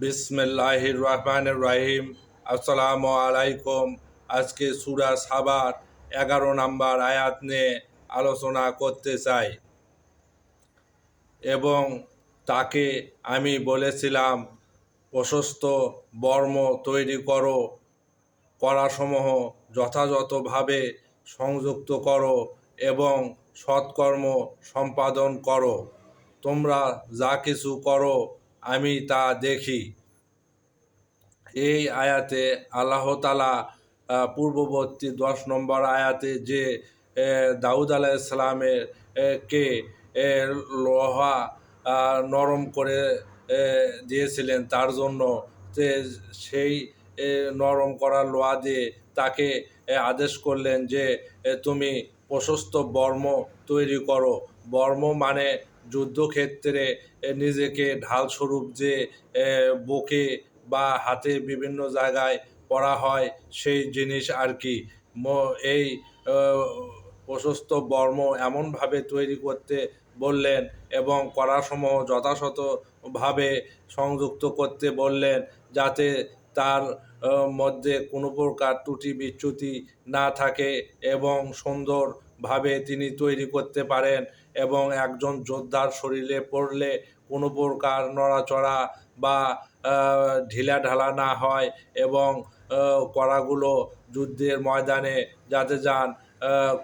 বিসমিল্লাহির রহমানির রহিম। আসসালামু আলাইকুম আজকে সুরা সাবার, এগারো নাম্বার আয়াত নিয়ে আলোচনা করতে চাই। এবং তাকে আমি বলেছিলাম, প্রশস্ত বর্ম তৈরি করো করাসমূহ যথাযথভাবে সংযুক্ত করো এবং সৎকর্ম সম্পাদন করো। তোমরা যা কিছু করো আমি তা দেখি। এই আয়াতে আল্লাহ তালা পূর্ববর্তী দশ নম্বর আয়াতে যে দাউদ আলাহ ইসলামের কে লোহা নরম করে দিয়েছিলেন, তার জন্য সেই নরম করা লোহা দিয়ে তাকে আদেশ করলেন যে তুমি প্রশস্ত বর্ম তৈরি করো। বর্ম মানে যুদ্ধক্ষেত্রে নিজেকে ঢাল স্বরূপ যে বুকে বা হাতে বিভিন্ন জায়গায় পরা হয়, সেই জিনিস আর কি। এই প্রশস্ত বর্ম এমনভাবে তৈরি করতে বললেন এবং করাসমূহ যথাযথভাবে সংযুক্ত করতে বললেন যাতে তার মধ্যে কোনো প্রকার ত্রুটি বিচ্যুতি না থাকে এবং সুন্দরভাবে তিনি তৈরি করতে পারেন। এবং একজন যোদ্ধার শরীরে পড়লে কোনো প্রকার নড়াচড়া বা আহ, ঢিলাঢালা না হয় এবং কড়াগুলো যুদ্ধের ময়দানে যাতে যান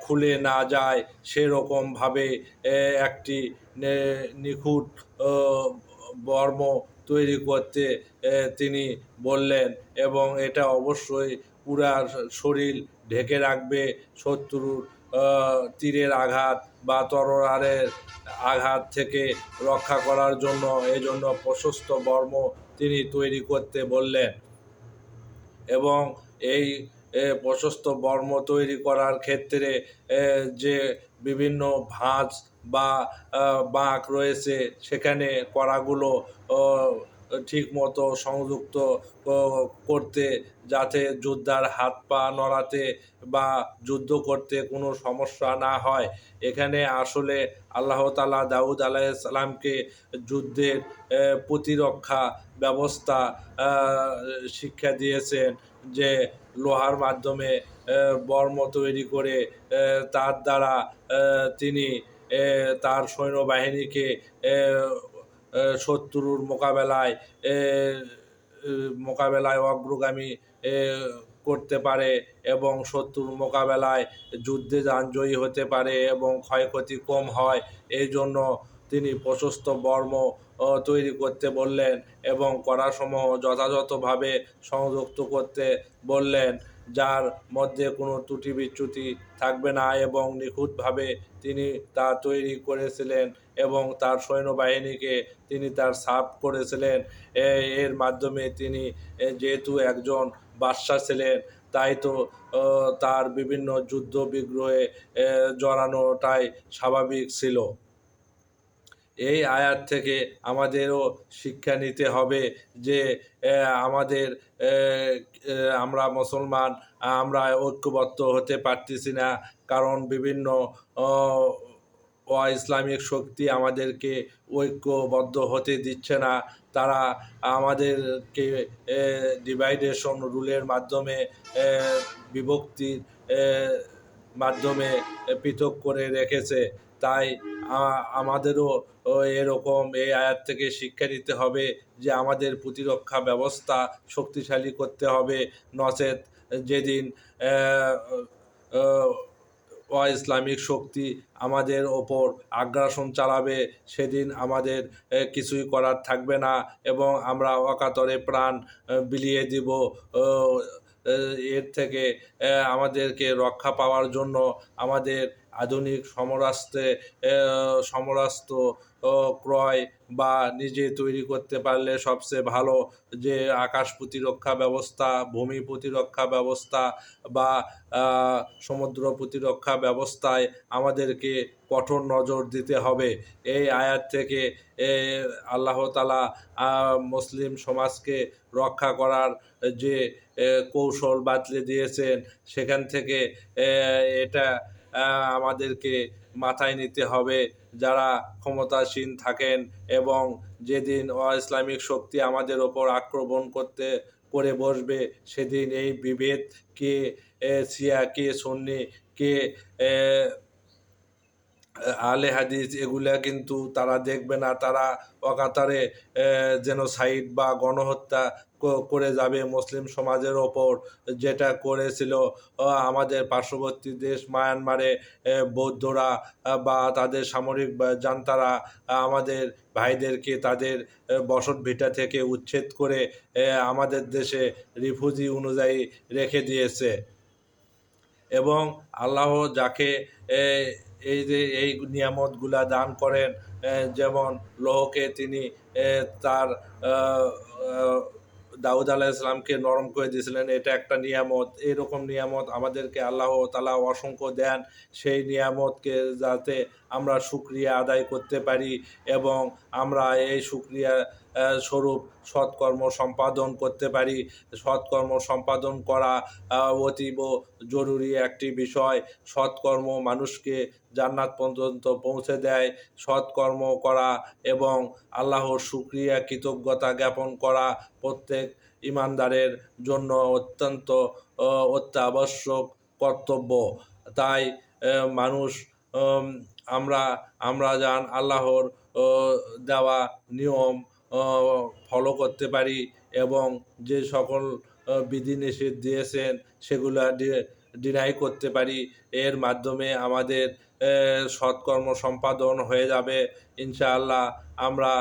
খুলে না যায় সেরকমভাবে একটি নিখুঁত বর্ম তৈরি করতে তিনি বললেন এবং এটা অবশ্যই পুরা শরীর ঢেকে রাখবে শত্রুর তীরের আঘাত বা তরোয়ারের আঘাত থেকে রক্ষা করার জন্য, এই জন্য প্রশস্ত বর্ম তিনি তৈরি করতে বললেন। এবং এই প্রশস্ত বর্ম তৈরি করার ক্ষেত্রে যে বিভিন্ন ভাঁজ বা বাঁক রয়েছে, সেখানে কড়াগুলো ঠিক মতো সংযুক্ত করতে, যাতে যোদ্ধার হাত পা নড়াতে বা যুদ্ধ করতে কোনো সমস্যা না হয়। এখানে আসলে আল্লাহ তালা দাউদ আলাইসালামকে যুদ্ধের প্রতিরক্ষা ব্যবস্থা শিক্ষা দিয়েছেন যে লোহার মাধ্যমে বর্ম তৈরি করে তার দ্বারা তিনি তার সৈন্যবাহিনীকে শত্রুর মোকাবেলায় মোকাবেলায় অগ্রগামী করতে পারে এবং শত্রুর মোকাবেলায় যুদ্ধে জয়ী হতে পারে এবং ক্ষয়ক্ষতি কম হয়। এই জন্য তিনি প্রশস্ত বর্ম তৈরি করতে বললেন এবং করাসমূহ যথাযথভাবে সংযুক্ত করতে বললেন। যার মধ্যে কোনো ত্রুটি বিচ্যুতি থাকবে না এবং নিখুঁতভাবে তিনি তা তৈরি করেছিলেন এবং তার সৈন্যবাহিনীকে তিনি তার সাফ করেছিলেন। এর মাধ্যমে তিনি যেহেতু একজন বাদশাহ ছিলেন, তাই তো তার বিভিন্ন যুদ্ধ বিগ্রহে জড়ানোটাই স্বাভাবিক ছিল। এই আয়াত থেকে আমাদেরও শিক্ষা নিতে হবে যে আমাদের আমরা মুসলমান আমরা ঐক্যবদ্ধ হতে পারতেছি না। কারণ বিভিন্ন আহ, অ-ইসলামিক শক্তি আমাদেরকে ঐক্যবদ্ধ হতে দিচ্ছে না। তারা আমাদেরকে ডিভাইডেশন রুলের মাধ্যমে বিভক্তির মাধ্যমে পৃথক করে রেখেছে তাই আমাদেরও এরকম এই আয়াত থেকে শিক্ষা নিতে হবে যে আমাদের প্রতিরক্ষা ব্যবস্থা শক্তিশালী করতে হবে। নচেত যেদিন আহ, অ-ইসলামিক শক্তি আমাদের ওপর আগ্রাসন চালাবে সেদিন আমাদের কিছুই করার থাকবে না এবং আমরা অকাতরে প্রাণ বিলিয়ে দিব এর থেকে আমাদেরকে রক্ষা পাওয়ার জন্য আমাদের আধুনিক সমরাস্ত্রে সমরাস্ত্র ক্রয় বা নিজে তৈরি করতে পারলে সবচেয়ে ভালো যে আকাশ প্রতিরক্ষা ব্যবস্থা, ভূমি প্রতিরক্ষা ব্যবস্থা বা সমুদ্র প্রতিরক্ষা ব্যবস্থায় আমাদেরকে কঠোর নজর দিতে হবে। এই আয়াত থেকে আল্লাহ তালা মুসলিম সমাজকে রক্ষা করার যে কৌশল বাতলে দিয়েছেন, সেখান থেকে এটা আমাদেরকে মাথায় নিতে হবে। যারা ক্ষমতাসীন থাকেন এবং যেদিন অ-ইসলামিক শক্তি আমাদের ওপর আক্রমণ করতে করে বসবে, সেদিন এই বিভেদ কে শিয়া কে, সন্নি কে আলে হাদিস এগুলা কিন্তু তারা দেখবে না, তারা অকাতারে জেনোসাইড বা গণহত্যা করে যাবে মুসলিম সমাজের ওপর। যেটা করেছিল আমাদের পার্শ্ববর্তী দেশ মায়ানমারে বৌদ্ধরা বা তাদের সামরিক জান্তারা আমাদের ভাইদেরকে তাদের বসত ভিটা থেকে উচ্ছেদ করে আমাদের দেশে রিফিউজি অনুযায়ী রেখে দিয়েছে। এবং আল্লাহ যাকে এই যে এই নিয়ামতগুলা দান করেন যেমন লোহকে তিনি তার দাউদ আলাহ ইসলামকে নরম করে দিয়েছিলেন, এটা একটা নিয়ামত। এরকম নিয়ামত আমাদেরকে আল্লাহ তালা অসংখ্য দেন। সেই নিয়ামতকে যাতে আমরা সুক্রিয়া আদায় করতে পারি এবং আমরা এই সুক্রিয়া স্বরূপ সৎকর্ম সম্পাদন করতে পারি। সৎকর্ম সম্পাদন করা অতীব জরুরি একটি বিষয়। সৎকর্ম মানুষকে জান্নাত পর্যন্ত পৌঁছে দেয়। সৎকর্ম করা এবং আল্লাহর শুক্রিয়া কৃতজ্ঞতা জ্ঞাপন করা প্রত্যেক ইমানদারের জন্য অত্যন্ত অত্যাবশ্যক কর্তব্য। তাই মানুষ আমরা আমরা যান আল্লাহর দেওয়া নিয়ম ফলো করতে পারি এবং যে সকল বিধিনিষেধ দিয়েছেন সেগুলো ডিনাই করতে পারি। এর মাধ্যমে আমাদের সৎকর্ম সম্পাদন হয়ে যাবে। ইনশাআল্লাহ আমরা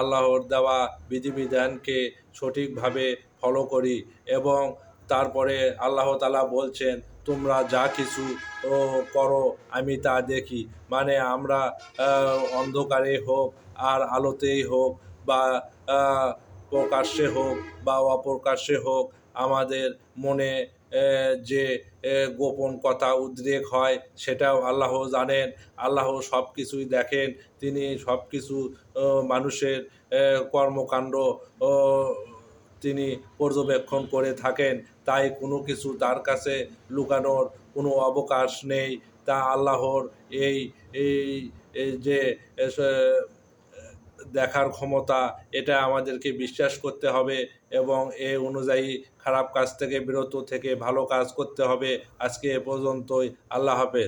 আল্লাহর দেওয়া বিধিবিধানকে সঠিকভাবে ফলো করি এবং তারপরে আল্লাহ তালা বলছেন তোমরা যা কিছু করো, আমি তা দেখি। মানে আমরা অন্ধকারে হোক আর আলোতেই হোক বা প্রকাশ্যে হোক বা অপ্রকাশ্যে হোক, আমাদের মনে যে গোপন কথা উদ্রেক হয়, সেটাও আল্লাহ জানেন। আল্লাহ সব কিছুই দেখেন। তিনি সব কিছু মানুষের কর্মকাণ্ড তিনি পর্যবেক্ষণ করে থাকেন। তাই কোনো কিছু তার কাছে লুকানোর কোনো অবকাশ নেই। তা আল্লাহর এই এই যে দেখার ক্ষমতা, এটা আমাদেরকে বিশ্বাস করতে হবে এবং এ অনুযায়ী খারাপ কাজ থেকে, বিরত থেকে ভালো কাজ করতে হবে। আজকে এ পর্যন্তই। আল্লাহ হাফেজ।